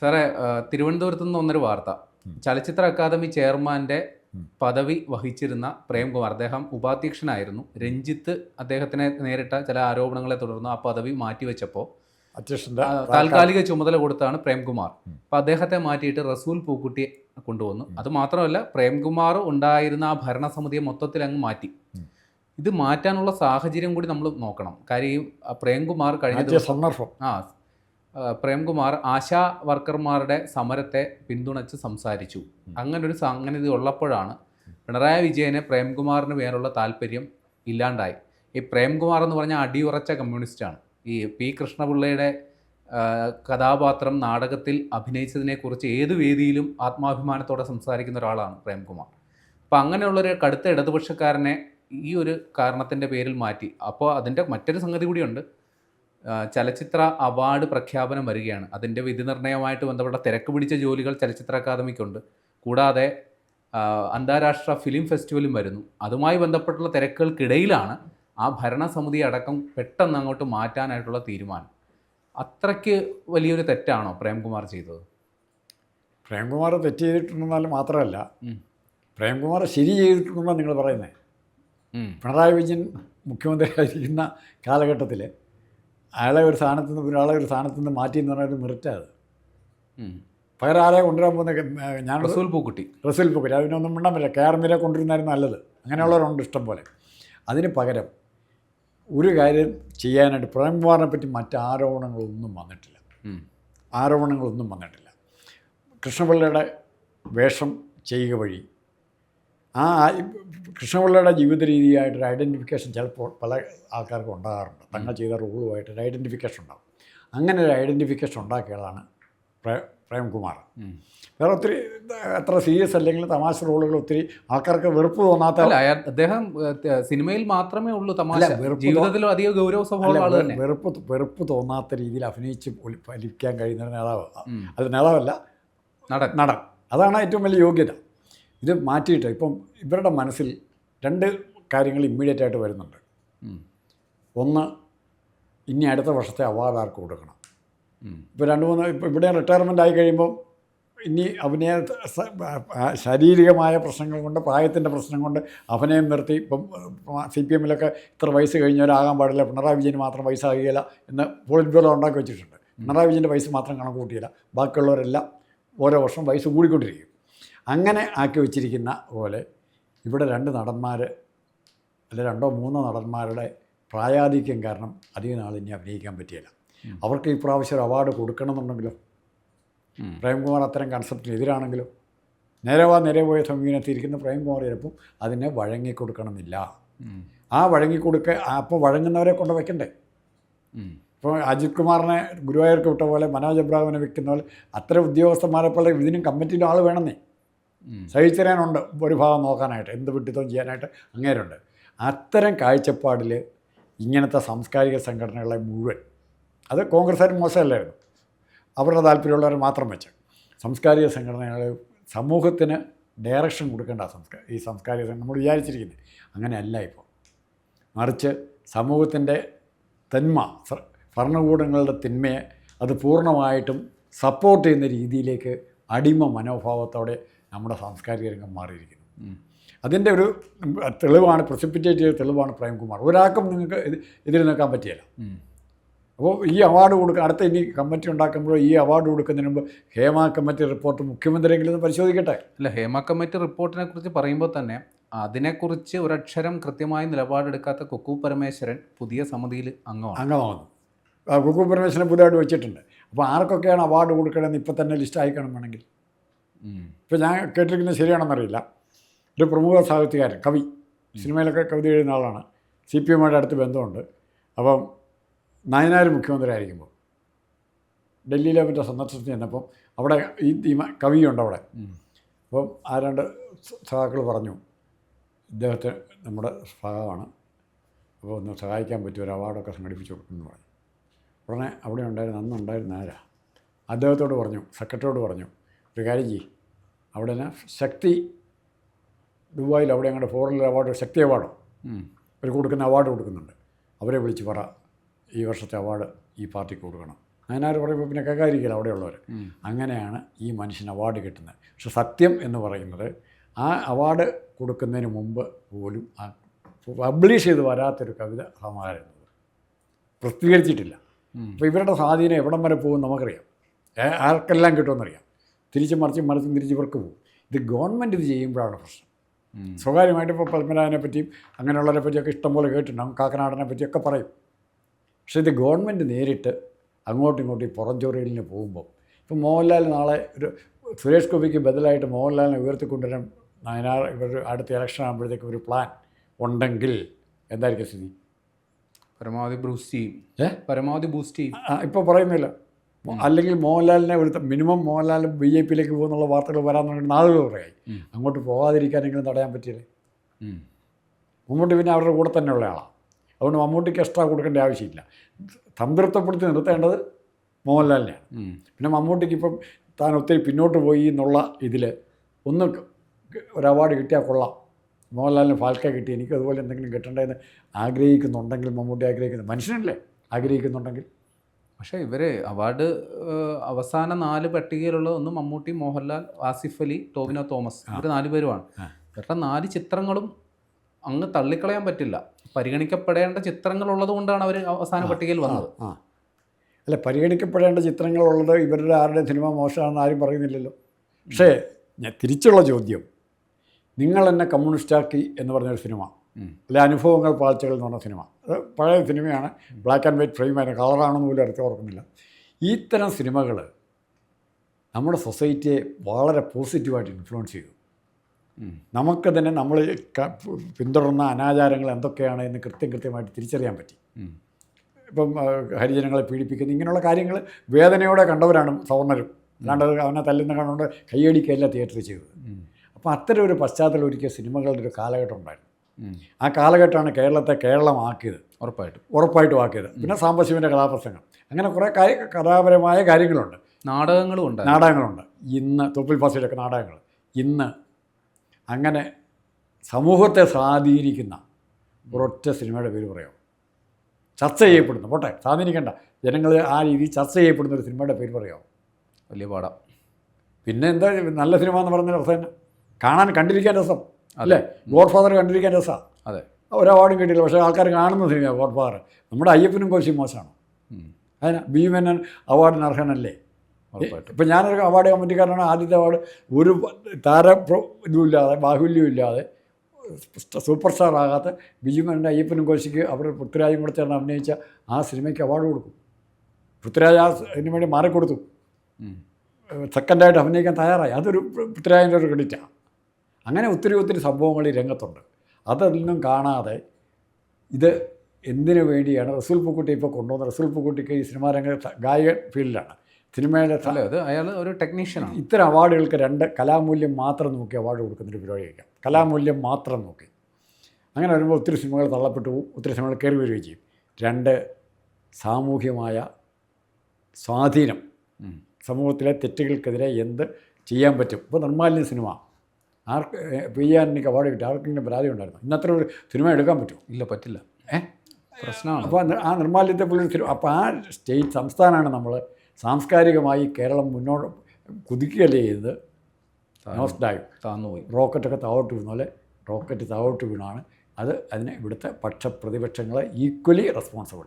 സാറേ തിരുവനന്തപുരത്ത് നിന്ന് ഒന്നൊരു വാർത്ത. ചലച്ചിത്ര അക്കാദമി ചെയർമാന്റെ പദവി വഹിച്ചിരുന്ന പ്രേംകുമാർ. അദ്ദേഹം ഉപാധ്യക്ഷനായിരുന്നു. രഞ്ജിത്ത് അദ്ദേഹത്തിനെ നേരിട്ട ചില ആരോപണങ്ങളെ തുടർന്ന് ആ പദവി മാറ്റിവെച്ചപ്പോൾ താൽക്കാലിക ചുമതല കൊടുത്താണ് പ്രേംകുമാർ. അപ്പൊ അദ്ദേഹത്തെ മാറ്റിയിട്ട് റസൂൽ പൂക്കുട്ടി കൊണ്ടുവന്നു. അത് മാത്രമല്ല പ്രേംകുമാർ ഉണ്ടായിരുന്ന ആ ഭരണസമിതിയെ മൊത്തത്തിൽ അങ്ങ് മാറ്റി. ഇത് മാറ്റാനുള്ള സാഹചര്യം കൂടി നമ്മൾ നോക്കണം. കാര്യം ഈ പ്രേംകുമാർ കഴിഞ്ഞ ദിവസം സന്ദർഭം. ആ, പ്രേംകുമാർ ആശാ വർക്കർമാരുടെ സമരത്തെ പിന്തുണച്ച് സംസാരിച്ചു. അങ്ങനെ ഒരു സംഗതി ഉള്ളപ്പോഴാണ് പിണറായി വിജയന് പ്രേംകുമാറിന് മേലുള്ള താല്പര്യം ഇല്ലാണ്ടായി. ഈ പ്രേംകുമാർ എന്ന് പറഞ്ഞാൽ അടിയുറച്ച കമ്മ്യൂണിസ്റ്റാണ്. ഈ പി കൃഷ്ണപിള്ളയുടെ കഥാപാത്രം നാടകത്തിൽ അഭിനയിച്ചതിനെക്കുറിച്ച് ഏത് വേദിയിലും ആത്മാഭിമാനത്തോടെ സംസാരിക്കുന്ന ഒരാളാണ് പ്രേംകുമാർ. അപ്പം അങ്ങനെയുള്ളൊരു കടുത്ത ഇടതുപക്ഷക്കാരനെ ഈ ഒരു കാരണത്തിന്റെ പേരിൽ മാറ്റി. അപ്പോൾ അതിന്റെ മറ്റൊരു സംഗതി കൂടിയുണ്ട്. ചലച്ചിത്ര അവാർഡ് പ്രഖ്യാപനം വരികയാണ്. അതിന്റെ വിധി നിർണയവുമായിട്ട് ബന്ധപ്പെട്ട തിരക്ക് പിടിച്ച ജോലികൾ ചലച്ചിത്ര അക്കാദമിക്കുണ്ട്. കൂടാതെ അന്താരാഷ്ട്ര ഫിലിം ഫെസ്റ്റിവലും വരുന്നു. അതുമായി ബന്ധപ്പെട്ടുള്ള തിരക്കുകൾക്കിടയിലാണ് ആ ഭരണസമിതി അടക്കം പെട്ടെന്ന് അങ്ങോട്ട് മാറ്റാനായിട്ടുള്ള തീരുമാനം. അത്രയ്ക്ക് വലിയൊരു തെറ്റാണോ പ്രേംകുമാർ ചെയ്തത്? പ്രേംകുമാർ തെറ്റ് ചെയ്തിട്ടുണ്ടെന്നാൽ മാത്രമല്ല. പ്രേംകുമാർ ശരി ചെയ്തിട്ടുണ്ടെന്നാണ് നിങ്ങൾ പറയുന്നത്. പിണറായി വിജയൻ മുഖ്യമന്ത്രിയായിരിക്കുന്ന കാലഘട്ടത്തിൽ അയാളെ ഒരു സ്ഥാനത്ത് നിന്ന് ഒരാളെ ഒരു സ്ഥാനത്ത് നിന്ന് മാറ്റി എന്ന് പറഞ്ഞാൽ ഒരു ഉം. പകരം ആരെ കൊണ്ടുവരാൻ പോകുന്ന ഞാൻ റസൂൽ പൂക്കുട്ടി. റസൂൽ പൂക്കുട്ടി. അതിനൊന്നും മിണ്ടാൻ പറ്റില്ല. കെ ആർ മീരെ കൊണ്ടുവരുന്നതായിരുന്നു നല്ലത്. അങ്ങനെയുള്ളവരുണ്ട് ഇഷ്ടം പോലെ. അതിന് പകരം ഒരു കാര്യം ചെയ്യാനായിട്ട് പ്രേം കുമാറിനെ പറ്റി മറ്റ് ആരോപണങ്ങളൊന്നും വന്നിട്ടില്ല. ആരോപണങ്ങളൊന്നും വന്നിട്ടില്ല. കൃഷ്ണപിള്ളയുടെ വേഷം ചെയ്യുക വഴി ആ കൃഷ്ണപിള്ളയുടെ ജീവിത രീതിയായിട്ടൊരു ഐഡന്റിഫിക്കേഷൻ ചിലപ്പോൾ പല ആൾക്കാർക്കും ഉണ്ടാകാറുണ്ട്. തങ്ങൾ ചെയ്ത റൂളുമായിട്ടൊരു ഐഡന്റിഫിക്കേഷൻ ഉണ്ടാകും അങ്ങനെ ഒരു ഐഡന്റിഫിക്കേഷൻ ഉണ്ടാക്കിയതാണ് പ്രേ പ്രേംകുമാർ. വേറെ ഒത്തിരി എത്ര സീരിയസ് അല്ലെങ്കിൽ തമാശ റോളുകൾ ഒത്തിരി ആൾക്കാർക്ക് വെറുപ്പ് തോന്നാത്ത അദ്ദേഹം സിനിമയിൽ മാത്രമേ ഉള്ളൂ തമാശ. ജീവിതത്തിലും അധികം ഗൗരവ സ്വഭാവം വെറുപ്പ് വെറുപ്പ് തോന്നാത്ത രീതിയിൽ അഭിനയിച്ച് ഫലിക്കാൻ കഴിയുന്ന നേതാവ്. അത് നേതാവല്ല നടൻ. നടൻ. അതാണ് ഏറ്റവും വലിയ യോഗ്യത. ഇത് മാറ്റിയിട്ട് ഇപ്പം ഇവരുടെ മനസ്സിൽ രണ്ട് കാര്യങ്ങൾ ഇമ്മീഡിയറ്റ് ആയിട്ട് വരുന്നുണ്ട്. ഒന്ന് ഇനി അടുത്ത വർഷത്തെ അവാർഡ് ആർക്ക് കൊടുക്കണം. ഇപ്പോൾ രണ്ട് മൂന്ന് ഇപ്പോൾ ഇവിടെ റിട്ടയർമെന്റ് ആയി കഴിയുമ്പോൾ ഇനി അഭിനയ ശാരീരികമായ പ്രശ്നങ്ങൾ കൊണ്ട് പ്രായത്തിന്റെ പ്രശ്നം കൊണ്ട് അഭിനയം നിർത്തി ഇപ്പം സി പി എമ്മിലൊക്കെ ഇത്ര വയസ്സ് കഴിഞ്ഞവരാകാൻ പാടില്ല. പിണറായി വിജയന് മാത്രം വയസ്സാകുകയില്ല എന്ന് പോളിറ്റ് ബ്യൂറോ ഉണ്ടാക്കി വെച്ചിട്ടുണ്ട്. പിണറായി വിജയന്റെ വയസ്സ് മാത്രം കണക്ക് കൂട്ടിയില്ല. ബാക്കിയുള്ളവരെല്ലാം ഓരോ വർഷം വയസ്സ് കൂടിക്കൊണ്ടിരിക്കും. അങ്ങനെ ആക്കി വെച്ചിരിക്കുന്ന പോലെ ഇവിടെ രണ്ട് നടന്മാർ അല്ലെ രണ്ടോ മൂന്നോ നടന്മാരുടെ പ്രായാധിക്യം കാരണം അധിക നാൾ ഇനി അഭിനയിക്കാൻ പറ്റിയില്ല അവർക്ക് ഈ പ്രാവശ്യം ഒരു അവാർഡ് കൊടുക്കണമെന്നുണ്ടെങ്കിലോ. പ്രേംകുമാർ അത്തരം കൺസെപ്റ്റിന് എതിരാണെങ്കിലോ നേരെ വാ നേരെ പോയ സമീപനത്തിരിക്കുന്ന പ്രേംകുമാർ ചിലപ്പം അതിനെ വഴങ്ങിക്കൊടുക്കണമെന്നില്ല. ആ വഴങ്ങിക്കൊടുക്ക അപ്പോൾ വഴങ്ങുന്നവരെ കൊണ്ട് വയ്ക്കണ്ടേ. ഇപ്പോൾ അജിത് കുമാറിനെ ഗുരുവായൂർക്ക് വിട്ട പോലെ മനോജ് അബ്രാഹിമിനെ വെക്കുന്ന പോലെ അത്തരം ഉദ്യോഗസ്ഥന്മാരെ പോലെ ഇതിനും കമ്മിറ്റിയിലും ആൾ വേണമെന്നേ ഉം. സഹിച്ചറിയാനുണ്ട് ഒരു ഭാഗം നോക്കാനായിട്ട് എന്ത് വിട്ടിത്തം ചെയ്യാനായിട്ട് അങ്ങേരുണ്ട്. അത്തരം കാഴ്ചപ്പാടിൽ ഇങ്ങനത്തെ സാംസ്കാരിക സംഘടനകളെ മുഴുവൻ അത് കോൺഗ്രസ്സുകാർ മോശമല്ലായിരുന്നു. അവരുടെ താല്പര്യമുള്ളവർ മാത്രം വെച്ച് സാംസ്കാരിക സംഘടനകൾ സമൂഹത്തിന് ഡയറക്ഷൻ കൊടുക്കേണ്ട സംസ്കാര ഈ സാംസ്കാരിക സംഘടന നമ്മൾ വിചാരിച്ചിരിക്കുന്നത് അങ്ങനെയല്ല ഇപ്പോൾ മറിച്ച് സമൂഹത്തിന്റെ തന്മ ഭരണകൂടങ്ങളുടെ തിന്മയെ അത് പൂർണമായിട്ടും സപ്പോർട്ട് ചെയ്യുന്ന രീതിയിലേക്ക് അടിമ മനോഭാവത്തോടെ നമ്മുടെ സാംസ്കാരിക രംഗം മാറിയിരിക്കുന്നു. അതിന്റെ ഒരു തെളിവാണ് പ്രസിപ്പിറ്റേറ്റ് ചെയ്ത തെളിവാണ് പ്രേംകുമാർ. ഒരാൾക്കും നിങ്ങൾക്ക് എതിരെ നിൽക്കാൻ പറ്റിയല്ല. അപ്പോൾ ഈ അവാർഡ് കൊടുക്കുക അടുത്ത ഇനി കമ്മിറ്റി ഉണ്ടാക്കുമ്പോൾ ഈ അവാർഡ് കൊടുക്കുന്നതിന് മുമ്പ് ഹേമ കമ്മിറ്റി റിപ്പോർട്ട് മുഖ്യമന്ത്രിയെങ്കിലും ഒന്ന് പരിശോധിക്കട്ടെ? അല്ല ഹേമ കമ്മിറ്റി റിപ്പോർട്ടിനെ കുറിച്ച് പറയുമ്പോൾ തന്നെ അതിനെക്കുറിച്ച് ഒരക്ഷരം കൃത്യമായി നിലപാടെടുക്കാത്ത കുക്കു പരമേശ്വരൻ പുതിയ സമിതിയിൽ അംഗമാണ്. അംഗമാകുന്നു. കൊക്കു പരമേശ്വരനെ പുതുതായിട്ട് വെച്ചിട്ടുണ്ട്. അപ്പോൾ ആർക്കൊക്കെയാണ് അവാർഡ് കൊടുക്കണമെന്ന് ഇപ്പം തന്നെ ലിസ്റ്റ് അയക്കണം വേണമെങ്കിൽ. ഇപ്പോൾ ഞാൻ കേട്ടിരിക്കുന്നത് ശരിയാണെന്നറിയില്ല. ഒരു പ്രമുഖ സാഹിത്യകാരൻ കവി. സിനിമയിലൊക്കെ കവിത എഴുതുന്ന ആളാണ്. സി പി എമ്മുമായിട്ട് അടുത്ത് ബന്ധമുണ്ട്. അപ്പം നയനാർ മുഖ്യമന്ത്രി ആയിരിക്കുമ്പോൾ ഡൽഹിയിലെ മറ്റേ സന്ദർശനത്തിന് ചെന്നപ്പം അവിടെ ഈ കവിയുണ്ട് അവിടെ. അപ്പം ആ രണ്ട് സഹാക്കൾ പറഞ്ഞു ഇദ്ദേഹത്തെ നമ്മുടെ സഹാവാണ് അപ്പോൾ ഒന്ന് സഹായിക്കാൻ പറ്റിയ ഒരു അവാർഡൊക്കെ സംഘടിപ്പിച്ചു കൊടുക്കുന്നു പറഞ്ഞു. ഉടനെ അവിടെ ഉണ്ടായിരുന്ന അന്നുണ്ടായിരുന്ന ആരാ? അദ്ദേഹത്തോട് പറഞ്ഞു സെക്രട്ടറിയോട് പറഞ്ഞു ഒരു കാര്യം ചെയ്യ്. അവിടെ തന്നെ ശക്തി ദുബായിൽ അവിടെ അങ്ങോട്ട് ഫോറിൽ അവാർഡ് ശക്തി അവാർഡോ. അവർ കൊടുക്കുന്ന അവാർഡ് കൊടുക്കുന്നുണ്ട്. അവരെ വിളിച്ച് പറ ഈ വർഷത്തെ അവാർഡ് ഈ പാർട്ടിക്ക് കൊടുക്കണം. അതിനാർ പറയുമ്പോൾ പിന്നെ കേൾക്കാതിരിക്കില്ല അവിടെയുള്ളവർ. അങ്ങനെയാണ് ഈ മനുഷ്യന് അവാർഡ് കിട്ടുന്നത്. പക്ഷെ സത്യം എന്ന് പറയുന്നത് ആ അവാർഡ് കൊടുക്കുന്നതിന് മുമ്പ് പോലും ആ പബ്ലിഷ് ചെയ്ത് വരാത്തൊരു കവിത ഹമാരുന്നത് പ്രസിദ്ധീകരിച്ചിട്ടില്ല. അപ്പോൾ ഇവരുടെ സ്വാധീനം എവിടം വരെ പോകും നമുക്കറിയാം. ആർക്കെല്ലാം കിട്ടുമെന്നറിയാം. തിരിച്ചും മറിച്ചും മറിച്ചും തിരിച്ച് ഇവർക്ക് പോകും. ഇത് ഗവൺമെന്റ് ഇത് ചെയ്യുമ്പോഴാണ് പ്രശ്നം. സ്വകാര്യമായിട്ട് ഇപ്പോൾ പത്മനാഭനെ പറ്റിയും അങ്ങനെയുള്ളവരെ പറ്റിയൊക്കെ ഇഷ്ടംപോലെ കേട്ടിട്ടുണ്ടാകും കാക്കനാടനെ പറ്റിയൊക്കെ പറയും. പക്ഷേ ഇത് ഗവൺമെന്റ് നേരിട്ട് അങ്ങോട്ടും ഇങ്ങോട്ടും ഈ പുറംചോറിയലിന് പോകുമ്പോൾ ഇപ്പം മോഹൻലാൽ നാളെ ഒരു സുരേഷ് ഗോപിക്ക് ബദലായിട്ട് മോഹൻലാലിനെ ഉയർത്തിക്കൊണ്ടുവരാൻ നയനാർ ഇവർ അടുത്ത ഇലക്ഷൻ ആകുമ്പോഴത്തേക്കും ഒരു പ്ലാൻ ഉണ്ടെങ്കിൽ എന്തായിരിക്കും സ്ഥിതി? പരമാവധി ബൂസ്റ്റ് ചെയ്യും. ഏഹ് പരമാവധി ബൂസ്റ്റ് ചെയ്യും. ഇപ്പോൾ പറയുന്നില്ല. അല്ലെങ്കിൽ മോഹൻലാലിനെ ഒരു മിനിമം മോഹൻലാൽ ബി ജെ പിയിലേക്ക് പോകുന്നുള്ള വാർത്തകൾ വരാൻ തുടങ്ങി നാളുകൾ കുറയായി അങ്ങോട്ട് പോകാതിരിക്കാനെങ്കിലും തടയാൻ പറ്റിയില്ലേ. മമ്മൂട്ടി പിന്നെ അവരുടെ കൂടെ തന്നെയുള്ള ആളാണ് അതുകൊണ്ട് മമ്മൂട്ടിക്ക് എക്സ്ട്രാ കൊടുക്കേണ്ട ആവശ്യമില്ല. തന്ത്രത്വപ്പെടുത്തി നിർത്തേണ്ടത് മോഹൻലാലിനെയാണ്. പിന്നെ മമ്മൂട്ടിക്ക് ഇപ്പം താൻ ഒത്തിരി പിന്നോട്ട് പോയി എന്നുള്ള ഇതിൽ ഒന്ന് ഒരു അവാർഡ് കിട്ടിയാൽ കൊള്ളാം. മോഹൻലാലിന് ഫാൽക്ക കിട്ടി. എനിക്ക് അതുപോലെ എന്തെങ്കിലും കിട്ടേണ്ടതെന്ന് ആഗ്രഹിക്കുന്നുണ്ടെങ്കിൽ മമ്മൂട്ടി ആഗ്രഹിക്കുന്നു. മനുഷ്യനല്ലേ ആഗ്രഹിക്കുന്നുണ്ടെങ്കിൽ? പക്ഷേ ഇവർ അവാർഡ് അവസാന നാല് പട്ടികയിലുള്ള ഒന്ന് മമ്മൂട്ടി മോഹൻലാൽ ആസിഫ് അലി ടോവിനോ തോമസ്. ഇവർ നാല് പേരുമാണ്. ഇവരുടെ നാല് ചിത്രങ്ങളും അങ്ങ് തള്ളിക്കളയാൻ പറ്റില്ല. പരിഗണിക്കപ്പെടേണ്ട ചിത്രങ്ങൾ ഉള്ളത് കൊണ്ടാണ് അവർ അവസാന പട്ടികയിൽ വന്നത്. അല്ല പരിഗണിക്കപ്പെടേണ്ട ചിത്രങ്ങളുള്ളത് ഇവരുടെ ആരുടെ സിനിമ മോശമാണെന്ന് ആരും പറയുന്നില്ലല്ലോ. പക്ഷേ ഞാൻ തിരിച്ചുള്ള ചോദ്യം. നിങ്ങൾ എന്നെ കമ്മ്യൂണിസ്റ്റാക്കി എന്ന് പറഞ്ഞൊരു സിനിമ. അല്ലെ അനുഭവങ്ങൾ പാഴ്ചകൾ എന്ന് പറഞ്ഞ സിനിമ. അത് പഴയ സിനിമയാണ്. ബ്ലാക്ക് ആൻഡ് വൈറ്റ് ഫ്രെയിമായിരുന്നു കളറാണെന്ന് പോലും അടുത്ത് ഓർക്കുന്നില്ല. ഇത്തരം സിനിമകൾ നമ്മുടെ സൊസൈറ്റിയെ വളരെ പോസിറ്റീവായിട്ട് ഇൻഫ്ലുവൻസ് ചെയ്തു. നമുക്ക് തന്നെ നമ്മൾ പിന്തുടർന്ന അനാചാരങ്ങൾ എന്തൊക്കെയാണ് എന്ന് കൃത്യം കൃത്യമായിട്ട് തിരിച്ചറിയാൻ പറ്റി. ഇപ്പം ഹരിജനങ്ങളെ പീഡിപ്പിക്കുന്ന ഇങ്ങനെയുള്ള കാര്യങ്ങൾ വേദനയോടെ കണ്ടവരാണ് സവർണരും. അല്ലാണ്ട് അവനെ തല്ലുന്ന കണ്ടുകൊണ്ട് കൈയടിക്കല്ല തിയേറ്ററിൽ ചെയ്തത്. അപ്പം അപ്പോൾ അത്തരം ഒരു പശ്ചാത്തലം ഒരുക്കിയ സിനിമകളുടെ ഒരു കാലഘട്ടം ഉണ്ടായിരുന്നു. ആ കാലഘട്ടമാണ് കേരളത്തെ കേരളമാക്കിയത്. ഉറപ്പായിട്ടും. ഉറപ്പായിട്ടും ആക്കിയത്. പിന്നെ സാംബശിവന്റെ കഥാപ്രസംഗം അങ്ങനെ കുറേ കാര്യ കഥാപരമായ കാര്യങ്ങളുണ്ട്. നാടകങ്ങളും ഉണ്ട് നാടകങ്ങളുണ്ട്. ഇന്ന് തൊപ്പിൽ പാസിയുടെയൊക്കെ നാടകങ്ങൾ. ഇന്ന് അങ്ങനെ സമൂഹത്തെ സ്വാധീനിക്കുന്ന ഒരൊറ്റ സിനിമയുടെ പേര് പറയാം ചർച്ച ചെയ്യപ്പെടുന്നു. പോട്ടെ സ്വാധീനിക്കേണ്ട. ജനങ്ങൾ ആ രീതി ചർച്ച ചെയ്യപ്പെടുന്ന ഒരു സിനിമയുടെ പേര് പറയാം വലിയ പാടാം. പിന്നെ എന്താ നല്ല സിനിമ എന്ന് പറഞ്ഞ രസം തന്നെ കാണാൻ കണ്ടിരിക്കാൻ രസം. അല്ലേ? ഗോഡ് ഫാദർ കണ്ടിരിക്കാൻ രസമാണ് അതെ. ഒരു അവാർഡും കിട്ടിയില്ല പക്ഷേ ആൾക്കാർ കാണുന്ന സിനിമയാണ് ഗോഡ് ഫാദർ നമ്മുടെ അയ്യപ്പനും കോശി മോശമാണ്. അതിന് ഭീമനൻ അവാർഡിന് അർഹനല്ലേ? ഇപ്പം ഞാനൊരു അവാർഡ് കമ്മിറ്റിക്കാരനാണ്. ആദ്യത്തെ അവാർഡ് ഒരു താര ഇതുമില്ലാതെ ബാഹുല്യം ഇല്ലാതെ സൂപ്പർ സ്റ്റാർ ആകാത്ത ബിജുമന്റെ അയ്യപ്പനും കോശിക്ക് അവർ പൃഥ്വിരാജും കൂടെ ചേർന്ന് അഭിനയിച്ച ആ സിനിമയ്ക്ക് അവാർഡ് കൊടുക്കും. പൃഥ്വിരാജ് ആ ഇതിനു വേണ്ടി മാറിക്കൊടുത്തു. സെക്കൻഡായിട്ട് അഭിനയിക്കാൻ തയ്യാറായി. അതൊരു പൃഥ്വിരാജിന്റെ ഒരു ക്രെഡിറ്റാണ് അങ്ങനെ ഒത്തിരി ഒത്തിരി സംഭവങ്ങൾ ഈ രംഗത്തുണ്ട്. അതൊന്നും കാണാതെ ഇത് എന്തിനു വേണ്ടിയാണ്? റസൂൽ പൂക്കുട്ടി ഇപ്പോൾ കൊണ്ടുവന്ന റസൂൽ പൂക്കുട്ടിക്ക് ഈ സിനിമാ രംഗത്ത് ഗായക ഫീൽഡിലാണ്. സിനിമയുടെ അല്ല? അത് അയാൾ ഒരു ടെക്നീഷ്യനാണ് ഇത്തരം അവാർഡുകൾക്ക് രണ്ട് കലാമൂല്യം മാത്രം നോക്കി അവാർഡ് കൊടുക്കുന്നൊരു പരിപാടിയൊക്കെ കലാമൂല്യം മാത്രം നോക്കി. അങ്ങനെ വരുമ്പോൾ ഒത്തിരി സിനിമകൾ തള്ളപ്പെട്ടു പോകും ഒത്തിരി സിനിമകൾ കയറി വരികയും ചെയ്യും. രണ്ട് സാമൂഹ്യമായ സ്വാധീനം. സമൂഹത്തിലെ തെറ്റുകൾക്കെതിരെ എന്ത് ചെയ്യാൻ പറ്റും? ഇപ്പോൾ നിർമ്മാലിന്യ സിനിമ. ആർക്ക് പി ആറിനിക്ക് അവാർഡ് കിട്ടി ആർക്കെങ്കിലും പരാതി ഉണ്ടായിരുന്നു. ഇന്നത്ര ഒരു സിനിമ എടുക്കാൻ പറ്റുമോ? ഇല്ല പറ്റില്ല. ഏ? പ്രശ്നമാണ്. അപ്പോൾ ആ നിർമ്മാല്യത്തെ സിനിമ അപ്പോൾ ആ സ്റ്റേറ്റ് സംസ്ഥാനമാണ് നമ്മൾ സാംസ്കാരികമായി കേരളം മുന്നോട്ട് കുതിക്കുകയല്ലേ ചെയ്തത്? ഡൈവ് താന്നുപോയി റോക്കറ്റൊക്കെ താവോട്ട് വീണ പോലെ റോക്കറ്റ് താവോട്ട് വീണാണ്. അത് അതിന് ഇവിടുത്തെ പക്ഷ പ്രതിപക്ഷങ്ങളെ ഈക്വലി റെസ്പോൺസിബിൾ